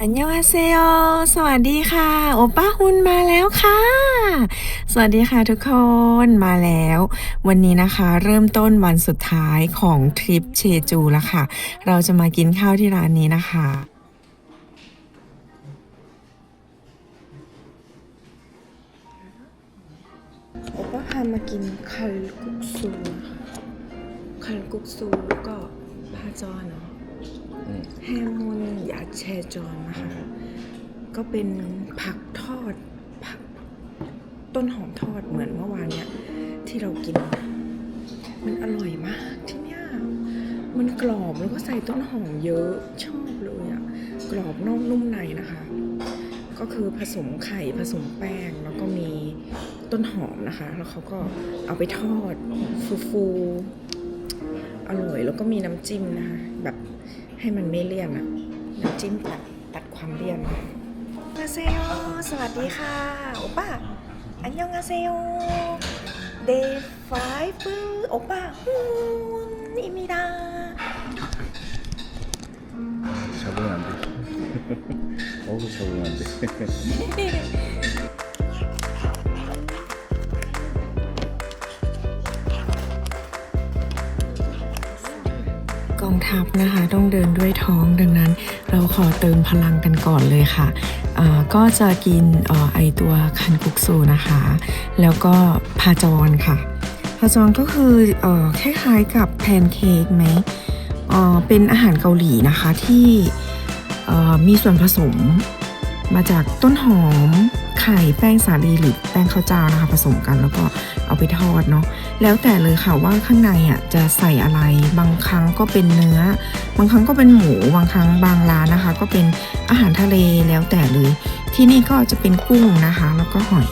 อันยองอาเซโยสวัสดีค่ะ โอป้าฮุนมาแล้วค่ะ สวัสดีค่ะทุกคน มาแล้ว วันนี้นะคะ เริ่มต้นวันสุดท้ายของทริปเชจูแล้วค่ะ เราจะมากินข้าวที่ร้านนี้นะคะโอป้าพามากินคัลกุกซูนะคะคัลกุกซูแล้วก็พาจอนะ แฮมมุนยาแชจอนนะคะก็เป็นผักทอดผักต้นหอมทอดเหมือนเมื่อวานเนี่ยที่เรากิน มันอร่อยมากที่เนี่ยมันกรอบแล้วก็ใส่ต้นหอมเยอะชอบเลยอะกรอบนอกนุ่มในนะคะ ก็คือผสมไข่ผสมแป้งแล้วก็มีต้นหอมนะคะ แล้วเขาก็เอาไปทอดฟูๆอร่อยแล้วก็มีน้ำจิ้มนะคะแบบ ให้มันไม่เลี่ยนอะน้ำจิ้มตัดตัดความเลี่ยนอาเซโยสวัสดีค่ะ โอป้า อันยองอาเซโย day five โอป้าฮูนอิมิดา 잡으면 안 돼. 어우, 잡으면 안 ทัพนะคะ ต้องเดินด้วยท้องดังนั้น เราขอเติมพลังกันก่อนเลยค่ะก็จะกินอไอตัวคันกุกซูนะคะ แล้วก็พาจอนค่ะ พาจอนก็คืออคล้ายๆกับแพนเค้กไหมเป็นอาหารเกาหลีนะคะที่มีส่วนผสมมาจากต้นหอม ข่แป้งสาลีหรือแป้งข้าวเจ้านะคะผสมกันแล้วก็เอาไปทอดเนาะแล้วแต่เลยค่ะว่าข้างในอะจะใส่อะไรบางครั้งก็เป็นเนื้อ บางครั้งก็เป็นหมูบางครั้งบางร้านนะคะ ก็เป็นอาหารทะเลแล้วแต่เลย ที่นี่ก็จะเป็นกุ้งนะคะ แล้วก็หอย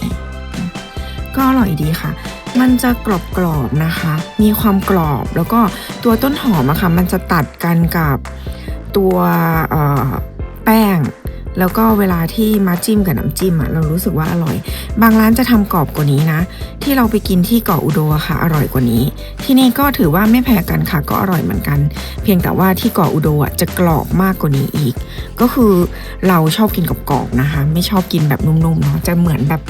ก็อร่อยดีค่ะมันจะกรอบๆนะคะ มีความกรอบแล้วก็ตัวต้นหอมอะค่ะ มันจะตัดกันกับตัวแป้ง แล้วก็เวลาที่มาจิ้มกับน้ำจิ้มอะเรารู้สึกว่าอร่อย บางร้านจะทำกรอบกว่านี้นะ ที่เราไปกินที่เกาะอุโดอะค่ะ อร่อยกว่านี้ ที่นี่ก็ถือว่าไม่แพ้กันค่ะก็อร่อยเหมือนกัน เพียงแต่ว่าที่เกาะอุโดอะจะกรอบมากกว่านี้อีก ก็คือเราชอบกินกับกรอบๆนะคะ ไม่ชอบกินแบบนุ่มๆเนาะจะเหมือนแบบ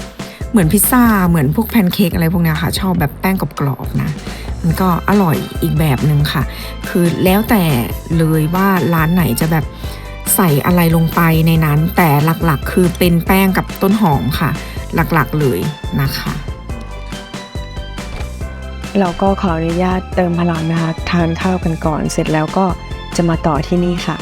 เหมือนพิซซ่าเหมือนพวกแพนเค้กอะไรพวกนี้ค่ะ ชอบแบบแป้งกรอบๆนะมันก็อร่อยอีกแบบหนึ่งค่ะ คือแล้วแต่เลยว่าร้านไหนจะแบบ ใส่อะไรลงไปในนั้น แต่หลักๆ คือเป็นแป้งกับต้นหอมค่ะ หลักๆเลยนะคะเราก็ขออนุญาตเติมพลังนะคะ ทานข้าวกันก่อนเสร็จแล้วก็จะมาต่อที่นี่ค่ะ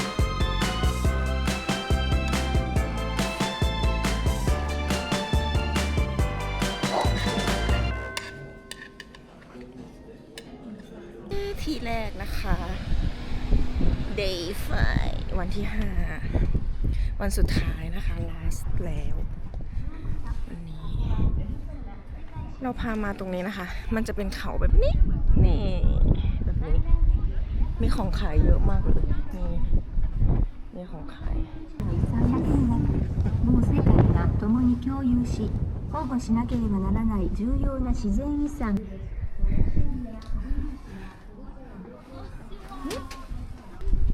เราพามาตรงนี้นะคะ มันจะเป็นเขาแบบนี้ นี่ แบบนี้ มีของขายเยอะมากเลย นี่มีของขาย 300円がもう世界が共に共有し保護しなければならない重要な自然遺産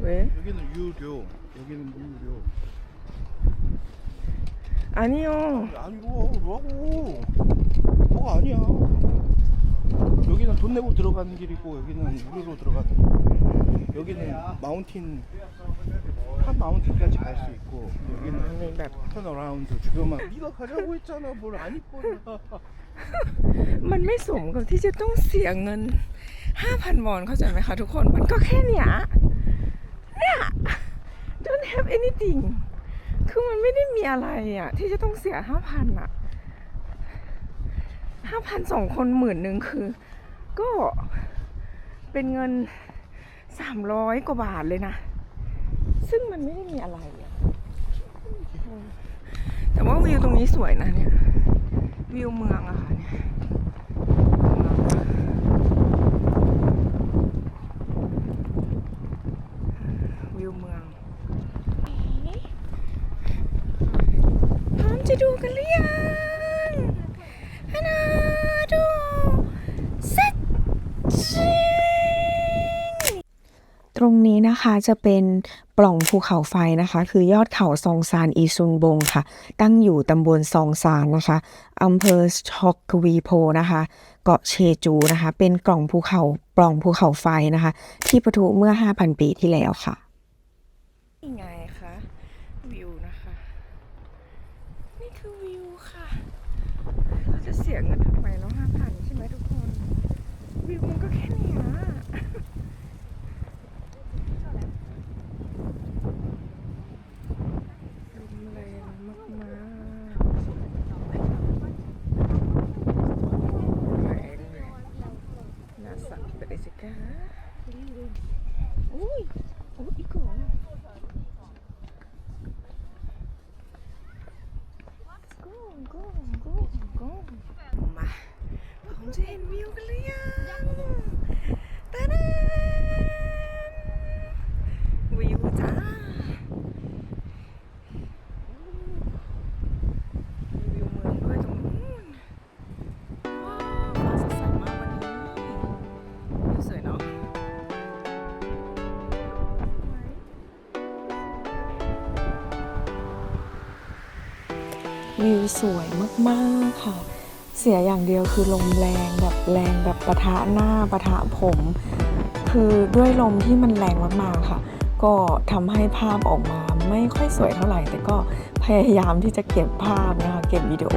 เว้ย 여기는 유료. 여기는 무료. อันนี้อ๋อ 아니고, 뭐하고. 뭐가 아니야. 여기는 돈 내고 들어가는 길이고, 여기는 무료로 들어가는 길. 여기는 마운틴, 한 마운틴까지 갈 수 있고, อัน 여기는 นี้แบบ 턴어라운드 주변만. 네가 가자고 했잖아. 뭘 안 이뻐냐. มันไม่สมกับที่จะต้องเสียเงิน 5,000 วอนเข้าใจไหมคะทุกคน มันก็แค่เนี้ยเนี่ย don't have anything คือมันไม่ได้มีอะไรอ่ะ ที่จะต้องเสีย 5,000 อ่ะ ้าพันสองคนหมื่นหนึ่งคือ ก็เป็นเงินสามร้อยกว่าบาทเลยนะ ซึ่งมันไม่ได้มีอะไร แต่ว่าวิวตรงนี้สวยนะเนี่ย วิวเมืองอะค่ะเนี่ย วิวเมืองพร้อมจะดูกันหรือยังฮานาดูเซ็ตชิง ตรง นะคะจะเป็นปล่องภูเขาไฟนะคะ คือยอดเขาซองซานอีซุนบงค่ะ ตั้งอยู่ตำบลซองซานนะคะอำเภอชอกควีโพนะคะ เกาะเชจูนะคะ เป็นกล่องภูเขาปล่องภูเขาไฟนะคะ ที่ปะทุเมื่อ 5,000 ปีที่แล้วค่ะไง วิวสวยมากๆค่ะ เสียอย่างเดียวคือลมแรงแบบแรงแบบปะทะหน้าปะทะผม คือด้วยลมที่มันแรงมากๆค่ะ ก็ทำให้ภาพออกมาไม่ค่อยสวยเท่าไหร่ แต่ก็พยายามที่จะเก็บภาพนะคะเก็บวิดีโอ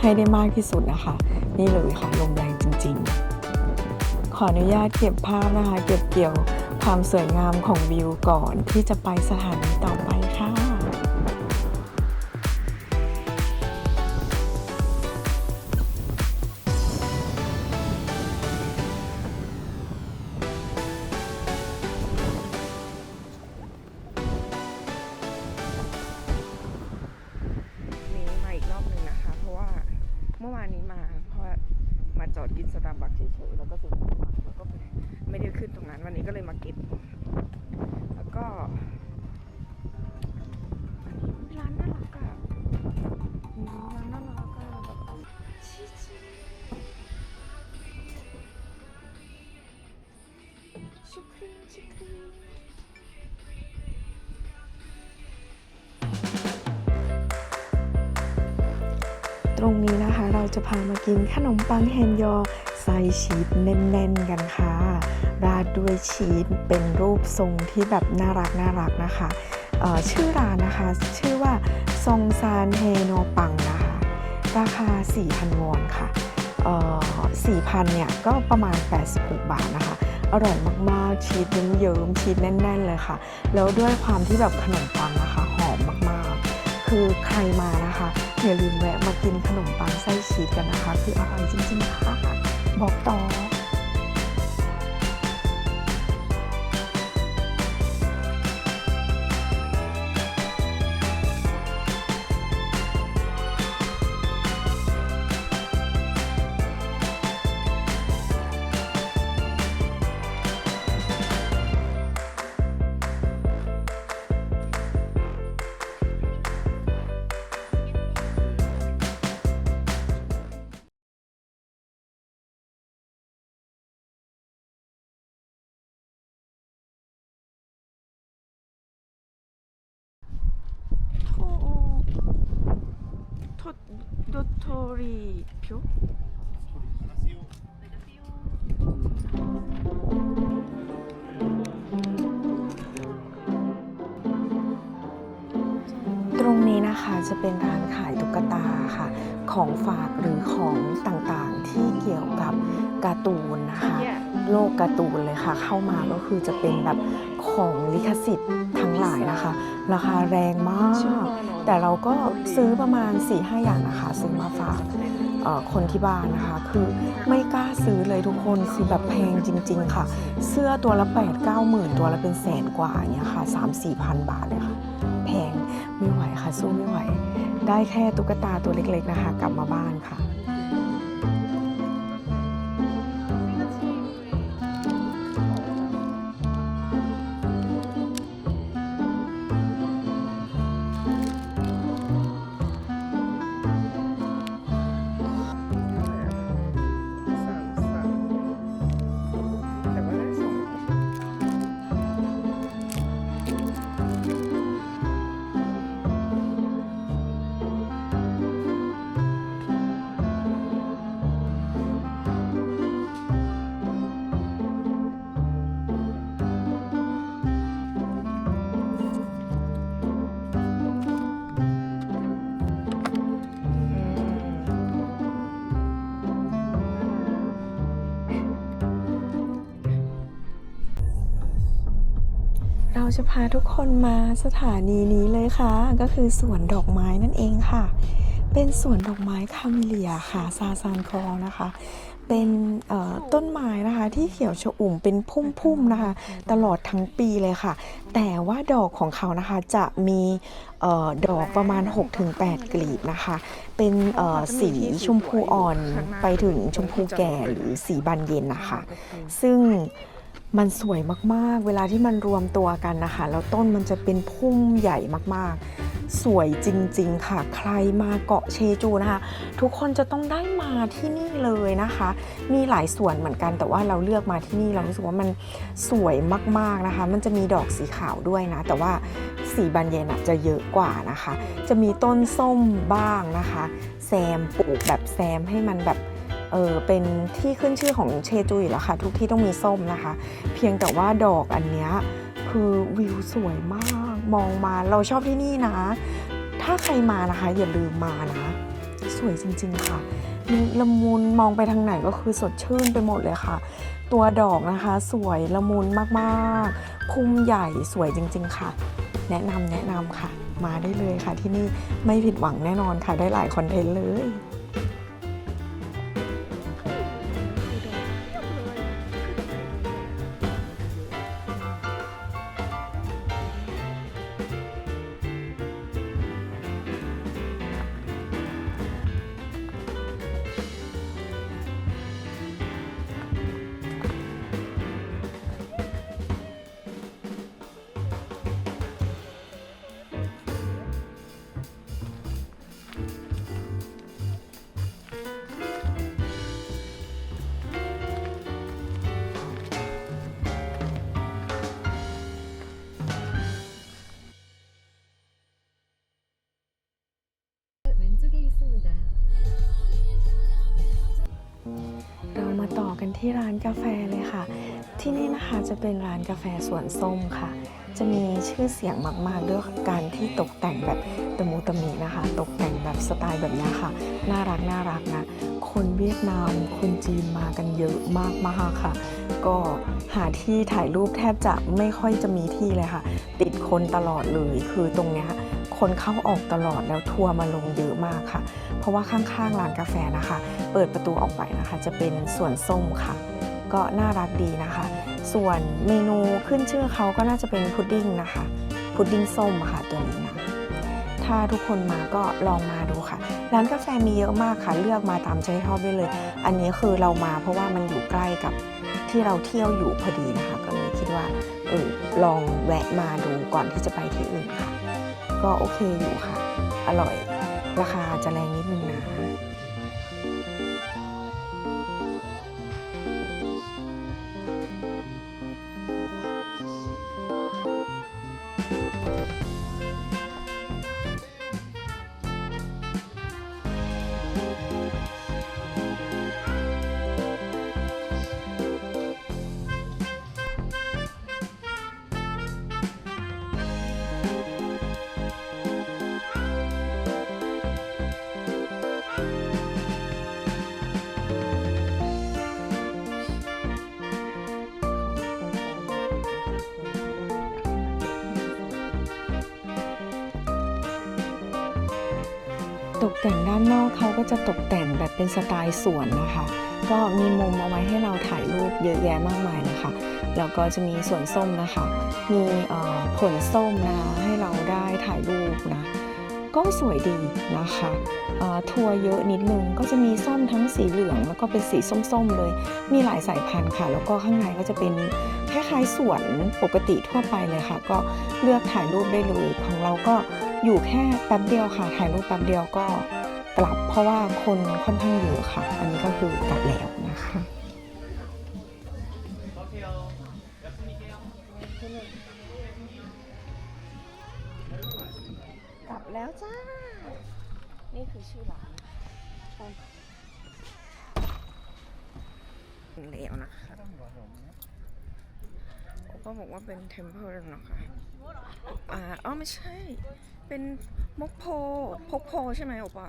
ให้ได้มากที่สุดนะคะ นี่เลยค่ะลมแรงจริง ๆ ขออนุญาตเก็บภาพนะคะ เก็บเกี่ยวความสวยงามของวิวก่อนที่จะไปสถานีต่อ รงนี้นะคะ เราจะพามากินขนมปังแฮมยอใส่ชีสแน่นๆกันค่ะ ราดด้วยชีสเป็นรูปทรงที่แบบน่ารักน่ารักนะคะ ชื่อร้านนะคะ ชื่อว่าซองซานเฮโนปังนะคะ ราคา 4,000 วอนค่ะเอ่อ4,000เนี่ยก็ประมาณ 86 บาทนะคะ อร่อยมากๆ ชีสเยิ้มๆชีสแน่น ๆ เลยค่ะ แล้วด้วยความที่แบบขนมปังนะคะ หอมมากๆ คือใครมานะคะ อย่าลืมแวะมากินขนมปังไส้ชีสกันนะคะ คืออร่อยจริงๆค่ะ บอกต่อ 도토리표? ตรงนี้นะคะจะเป็นร้านขายตุ๊กตาค่ะ ของฝากหรือของต่างๆที่เกี่ยวกับการ์ตูนนะคะ โลกการ์ตูนเลยค่ะ เข้ามาก็คือจะเป็นแบบของลิขสิทธิ์ทั้งหลายนะคะ ราคาแรงมาก แต่เราก็ซื้อประมาณ4-5อย่างนะคะ ซื้อมาฝากคนที่บ้านนะคะ คือไม่กล้าซื้อเลยทุกคนคือแบบแพงจริง ๆ ค่ะ เสื้อตัวละ8 9หมื่นตัวละเป็นแสนกว่าอย่างเงี้ยค่ะ3 4พันบาทเลยค่ะ แพงไม่ไหวค่ะสู้ไม่ไหว ได้แค่ตุ๊กตาตัวเล็กๆนะคะ กลับมาบ้านค่ะ จะพาทุกคนมาสถานีนี้เลยค่ะ ก็คือสวนดอกไม้นั่นเองค่ะ เป็นสวนดอกไม้คาเมเลียค่ะซาซานคอนะคะ เป็นต้นไม้นะคะที่เขียวชอุ่มเป็นพุ่มๆนะคะ ตลอดทั้งปีเลยค่ะ แต่ว่าดอกของเขานะคะจะมีออดอกประมาณ 6-8 กลีบนะคะ เป็นสีชมพูอ่อนไปถึงชมพูแก่หรือสีบานเย็นนะคะ ซึ่ง มันสวยมากๆ เวลาที่มันรวมตัวกันนะคะ แล้วต้นมันจะเป็นพุ่มใหญ่มากๆ สวยจริงๆค่ะ ใครมาเกาะเชจูนะคะ ทุกคนจะต้องได้มาที่นี่เลยนะคะ มีหลายสวนเหมือนกัน แต่ว่าเราเลือกมาที่นี่เรารู้สึกว่ามันสวยมากๆนะคะ มันจะมีดอกสีขาวด้วยนะ แต่ว่าสีบานเย็นจะเยอะกว่านะคะ จะมีต้นส้มบ้างนะคะ แซมปลูกแบบแซมให้มันแบบ เออเป็นที่ขึ้นชื่อของเชจูอยู่แล้วค่ะ ทุกที่ต้องมีส้มนะคะ เพียงแต่ว่าดอกอันเนี้ยคือวิวสวยมากมองมาเราชอบที่นี่นะ ถ้าใครมานะคะ อย่าลืมมานะ สวยจริง ๆค่ะละมุนมองไปทางไหนก็คือสดชื่นไปหมดเลยค่ะ ตัวดอกนะคะ สวยละมุนมากๆพุ่มใหญ่สวยจริง ๆ ค่ะ แนะนำแนะนำค่ะ มาได้เลยค่ะที่นี่ไม่ผิดหวังแน่นอนค่ะได้หลายคอนเทนต์เลย ที่ร้านกาแฟเลยค่ะ ที่นี่นะคะจะเป็นร้านกาแฟสวนส้มค่ะ จะมีชื่อเสียงมากๆด้วยการที่ตกแต่งแบบตะมูตะมีนะคะ ตกแต่งแบบสไตล์แบบนี้ค่ะ น่ารักน่ารักนะคนเวียดนามคนจีนมากันเยอะมากมากๆค่ะ ก็หาที่ถ่ายรูปแทบจะไม่ค่อยจะมีที่เลยค่ะ ติดคนตลอดเลยคือตรงเนี้ย คนเข้าออกตลอดแล้วทัวร์มาลงเยอะมากค่ะ เพราะว่าข้างๆร้านกาแฟนะคะ เปิดประตูออกไปนะคะ จะเป็นสวนส้มค่ะ ก็น่ารักดีนะคะ ส่วนเมนูขึ้นชื่อเขาก็น่าจะเป็นพุดดิ้งนะคะพุดดิ้งส้มค่ะตัวนี้นะถ้าทุกคนมาก็ลองมาดูค่ะ ร้านกาแฟมีเยอะมากค่ะ เลือกมาตามใจชอบได้เลย อันนี้คือเรามาเพราะว่ามันอยู่ใกล้กับที่เราเที่ยวอยู่พอดีนะคะ ก็เลยคิดว่าเออลองแวะมาดูก่อนที่จะไปที่อื่นค่ะ ก็โอเคอยู่ค่ะ อร่อย ราคาจะแรงนิดนึงนะ จะตกแต่งแบบเป็นสไตล์สวนนะคะ ก็มีมุมเอาไว้ให้เราถ่ายรูปเยอะแยะมากมายนะคะ แล้วก็จะมีสวนส้มนะคะ มีผลส้มนะให้เราได้ถ่ายรูปนะ ก็สวยดีนะคะทัวร์เยอะนิดนึงก็จะมีส้มทั้งสีเหลืองแล้วก็เป็นสีส้มๆเลย มีหลายสายพันธุ์ค่ะ แล้วก็ข้างในก็จะเป็นคล้ายๆสวนปกติทั่วไปเลยค่ะ ก็เลือกถ่ายรูปได้เลยของเราก็อยู่แค่แป๊บเดียวค่ะ ถ่ายรูปแป๊บเดียวก็ กลับเพราะว่าคนค่อนข้างเยอะค่ะ อันนี้ก็คือกลับแล้วนะคะกลับแล้วจ้า นี่คือชื่อร้านแล้วนะคะก็บอกว่าเป็นเทมเพลนะคะ อ่าอ๋อไม่ใช่ เป็นมกโพพกโพใช่ไหมโอปะ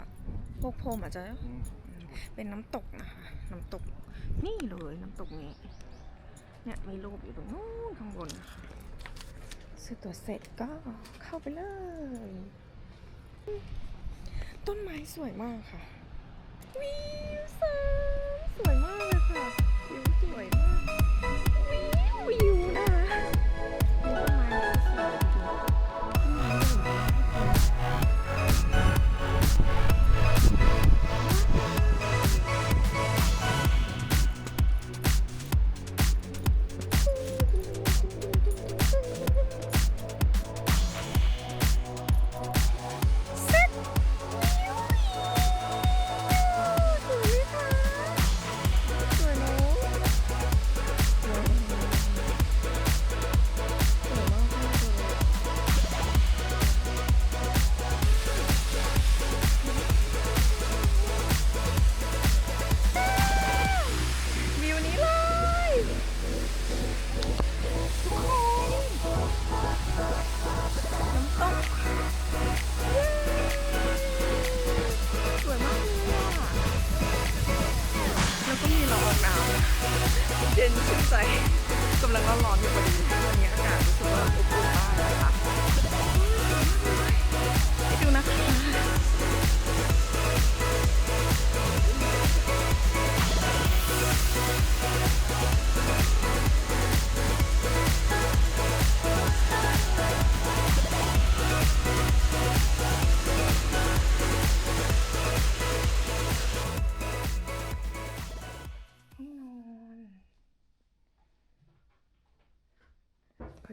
พกโพมาจะเป็นน้ำตกนะคะน้ำตกนี่เลยน้ำตกนี้เนี่ยมีรูปอยู่ตรงนู้นข้างบนนะคะสซื้อตั๋วเสร็จก็เข้าไปเลย ต้นไม้สวยมากค่ะวิวสวยมากเลยค่ะวิวสวยมาก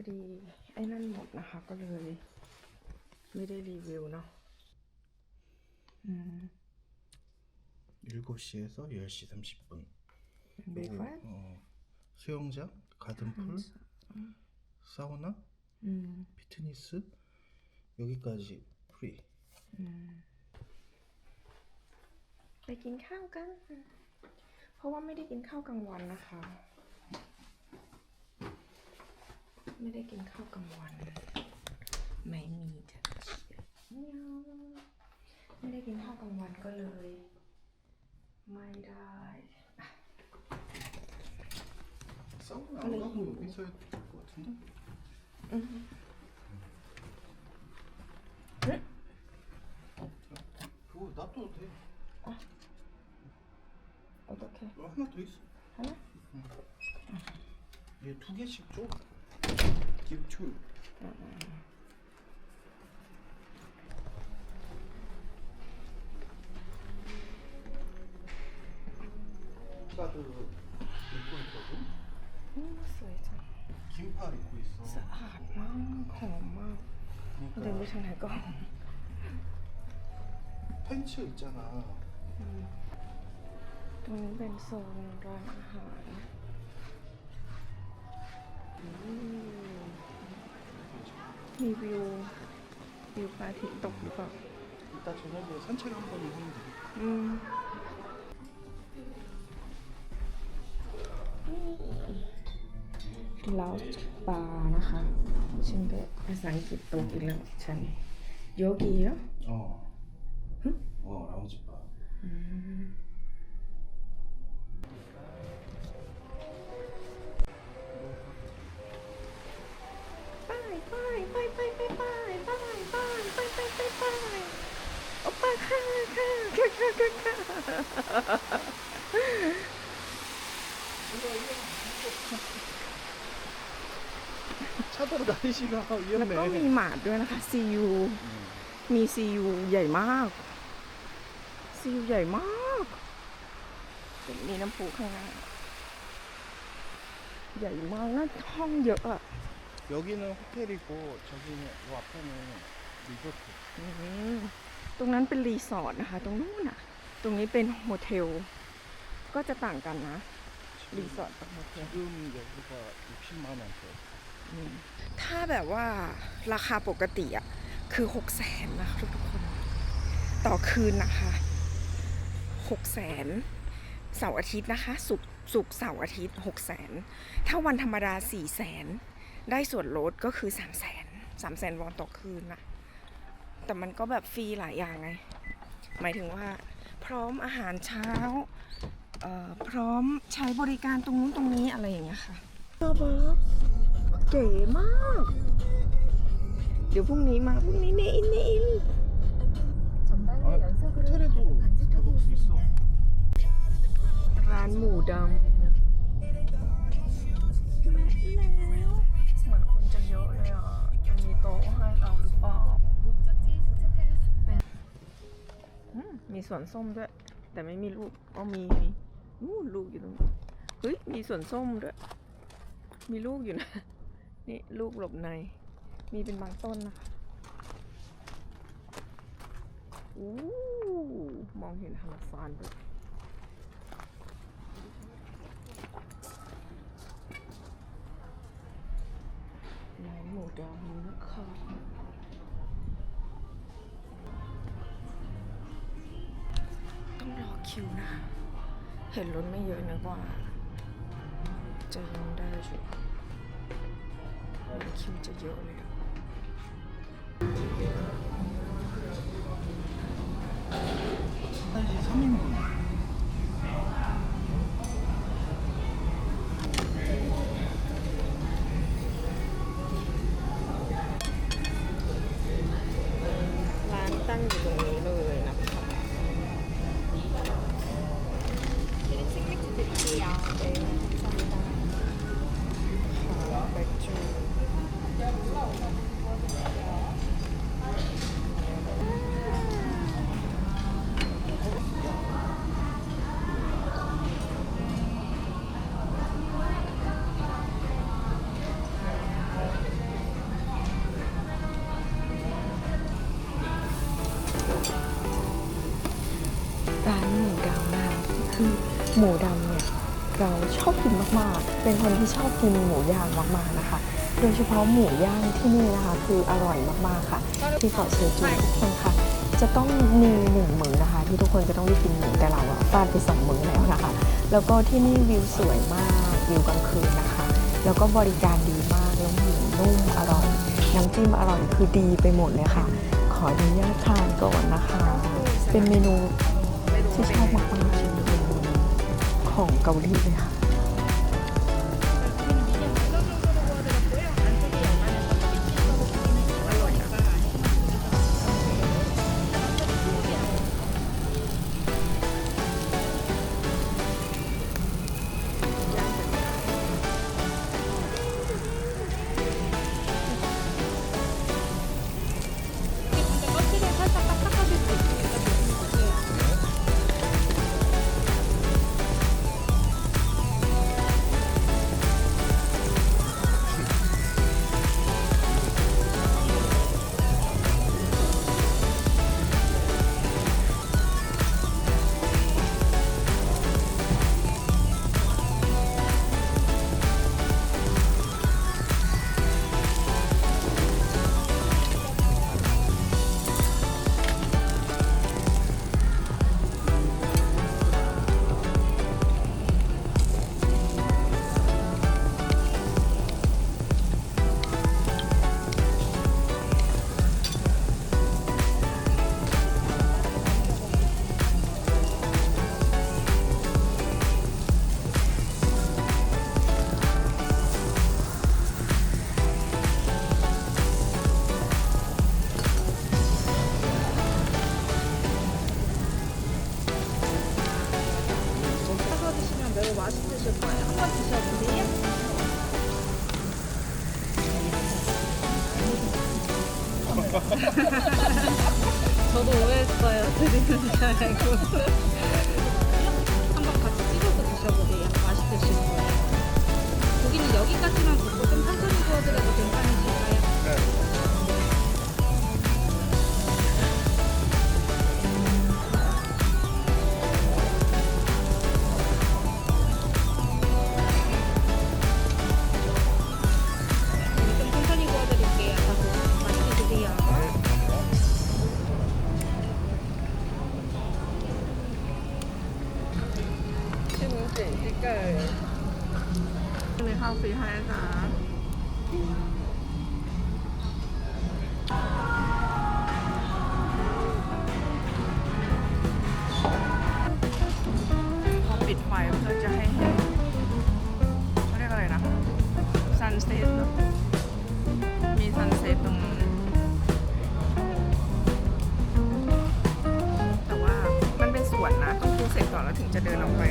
อดีไอ้นั่นหมดนะคะ ก็เลย ไม่ได้รีวิวเนาะอืม 7시에서 10시 30분. เบรกฟาส 어, 수영장, 가든풀, 사우나, อืม 피트니스 여기까지 프리. ไปกินข้าวกัน เพราะว่าไม่ได้กินข้าวกลางวันนะคะ ไม่ได้กินข้าวกลางวัน ไม่มีจะไม่ได้กินข้าวกลางวันก็เลย ไม่ได้สองเราเราหูไม่ใช่กดนะอืมโอ้ดับตัวที่อะโอเคแล้หนะทริสฮะเดี๋ยวทุกอย่างชิบจบ 기출. 카드 입고 있거든. อืมสวยจัง 긴팔 입고 있어. สะอาดมากหอมมากเดินไป 그러니까 ทางไหนก็ 팬츠 있잖아. ตรงนี้เป็นโซนร้านอาหารอื มมีวิว วิวพระอาทิตย์ตกหรือเปล่า 이따 저녁에 산책 한번 하면 되겠다. อืมลาวบาร์นะคะฉันก็ภาษาอังกฤษตกอีกแล้วฉันโยกีเหรอ 어. 어, 라운지 바. ไ ไปไปไปไปไปไปไปไปไปไปไปไายปไายปไายปไายปไายป้ายเอาป้ายค่ะค่ะค่ะค่ะค่ะค่ะชาติดาที่ชิคาเยอะแล้วก็มีหมาดด้วยนะคะซีอูมีซีอูใหญ่มากซีอูใหญ่มากเป็นมีน้ำพุข้างหน้าใหญ่มากน่าห้องเยอะอะ 여기는 호텔이고 저기는 요 앞에는 리조트. อืมตรงนั้นเป็นรีสอร์ทนะคะ ตรงนู้นน่ะ ตรงนี้เป็นโฮเทล ก็จะต่างกันนะ รีสอร์ทกับโฮเทล 지금 여기가 60만 원 돼. ถ้าแบบว่าราคาปกติอ่ะ คือหกแสนนะคะทุกๆคน ต่อคืนนะคะหกแสนเสาร์อาทิตย์นะคะศุกร์ศุกร์เสาร์อาทิตย์หกแสนถ้าวันธรรมดาสี่แสน ได้ส่วนลดก็คือสามแสนสามแสนวอนต่อคืนนะแต่มันก็แบบฟรีหลายอย่างไง หมายถึงว่า พร้อมอาหารเช้าเอ่อพร้อมใช้บริการตรงนู้นตรงนี้อะไรอย่างเงี้ยค่ะ เก๋มาก เดี๋ยวพรุ่งนี้มาพรุ่งนี้เนอินเนอิน 전방에 아, 연속으로 호텔에도 계속 해볼 수 있어. 있습니다. ร้านหมูดำ โตให้เราหรือเปล่ามีสวนส้มด้วย แต่ไม่มีลูกก็มีมีอู้ลูกอยู่ตรงเฮ้ยมีสวนส้มด้วย มีลูกอยู่นะ นี่ลูกหลบใน มีเป็นบางต้นนะอู้มองเห็นหางฟานด้วย ร้านนะคะต้องรอคิวนะ เห็นรถไม่เยอะนะกว่า จะยังได้อยู่คิวจะเยอะเลย มากๆ เป็นคนที่ชอบกินหมูย่างมากๆนะคะ โดยเฉพาะหมูย่างที่นี่นะคะ คืออร่อยมากๆค่ะ ที่เกาะเชจูทุกคนค่ะจะต้องมีหนึ่งมื้อนะคะ ที่ทุกคนจะต้องได้กินหมูแต่เราอะฟาดไปสองมื้อแล้วนะคะ แล้วก็ที่นี่วิวสวยมากวิวกลางคืนนะคะ แล้วก็บริการดีมากแล้วหมูนุ่มอร่อยน้ำจิ้มอร่อยคือดีไปหมดเลยค่ะ ขออนุญาตทานก่อนนะคะ เป็นเมนูที่ชอบมากๆของเกาหลีเลยค่ะ 저도 오해했어요. 드리는 줄 알고. 한번 같이 찍어서 드셔보세요. 맛있으실 거예요. 고기는 여기까지만 굽고 좀 천천히 구워드려도 괜찮으실까요? ไว้เพื่อจะให้เห็นเขาเรียกอะไรนะซันเซ็ตมีซันเซ็ตตรงนี้แต่ว่ามันเป็นสวนนะ ต้องดูเสร็จก่อนแล้วถึงจะเดินออกไป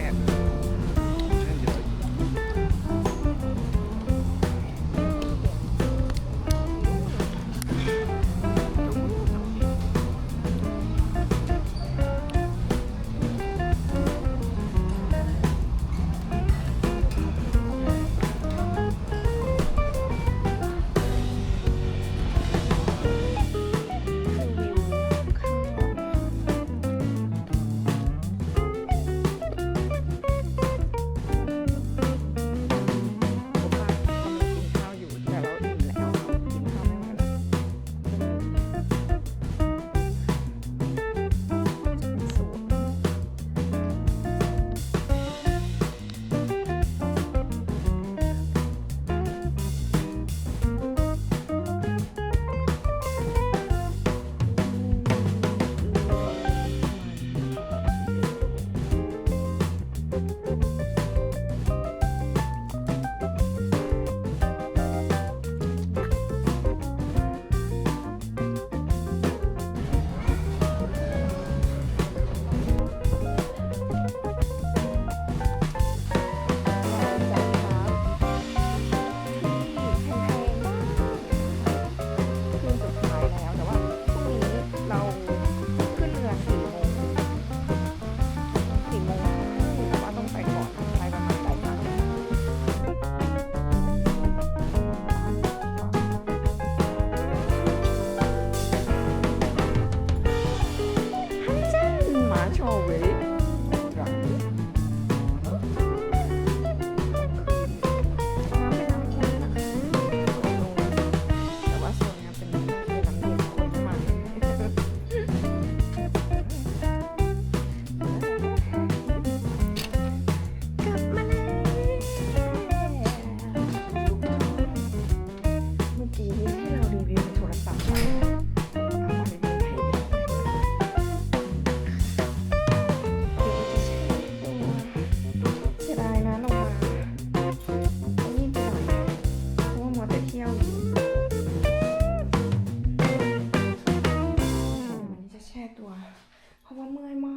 เมื่อยมา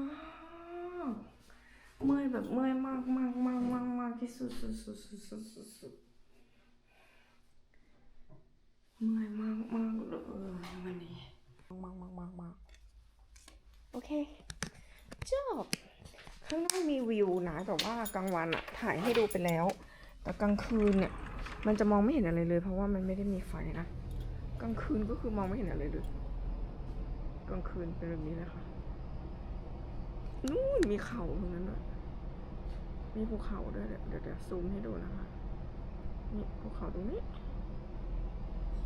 ก เมื่อยแบบเมื่อยมากมากมากมากมากที่สุดสุดสุดสุดสุดสุดสุดเมื่อยมากมากเลยวันนี้มากมากมากมากโอเคจบข้างนอกมีวิวนะแต่ว่ากลางวันอะถ่ายให้ดูไปแล้ว แต่กลางคืนเนี่ยมันจะมองไม่เห็นอะไรเลย เพราะว่ามันไม่ได้มีไฟนะกลางคืนก็คือมองไม่เห็นอะไรเลย กลางคืนเป็นแบบนี้เลยค่ะ นู่นมีเขาตรงนั้นด้วยมีภูเขาด้วยเดี๋ยวเดี๋ยวซูมให้ดูนะคะนี่ภูเขาตรงนี้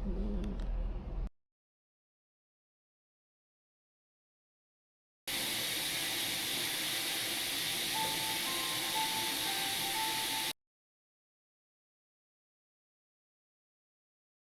นี่